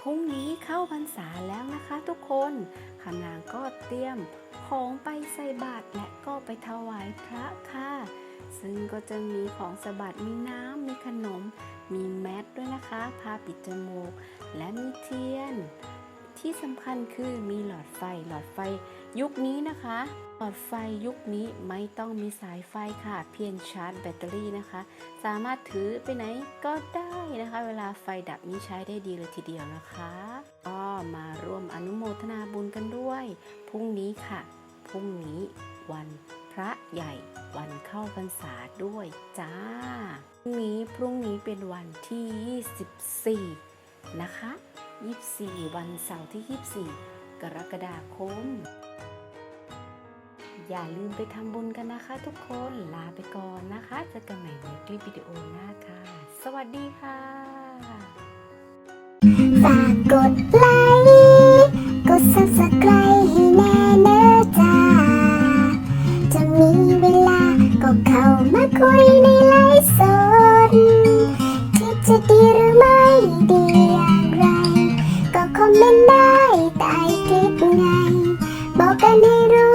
พรุ่งนี้เข้าพรรษาแล้วนะคะทุกคนคำนางก็เตรียมของไปใส่บาตรและก็ไปถวายพระค่ะ ซึ่งก็จะมีของสบัดมีน้ำมีขนม มีแมสด้วยนะคะผ้าปิดจมูก และมีเทียน ที่สำคัญคือมีหลอดไฟหลอดไฟยุคนี้นะคะ หลอดไฟยุคนี้ไม่ต้องมีสายไฟค่ะ เพียงชาร์จแบตเตอรี่นะคะ สามารถถือไปไหนก็ได้นะคะ เวลาไฟดับนี้ใช้ได้ดีเลยทีเดียวนะคะ ก็มาร่วมอนุโมทนาบุญกันด้วย พรุ่งนี้ค่ะ พรุ่งนี้วันพระใหญ่วันเข้าพรรษาด้วยจ้า พรุ่งนี้พรุ่งนี้เป็นวันที่ 24 นะคะ 24 วันเสาร์ที่ 24 กรกฎาคม อย่าลืมไปทำบุญกันนะคะทุกคนลาไปก่อนนะคะเจอกันใหม่ในคลิปวิดีโอหน้าค่ะ สวัสดีค่ะ ฝากกดไลค์ กด subscribe ให้แน่เนอะจ้า จะมีเวลาก็เข้ามาคุยในไลฟ์สดที่จะดีหรือไม่ดี ก็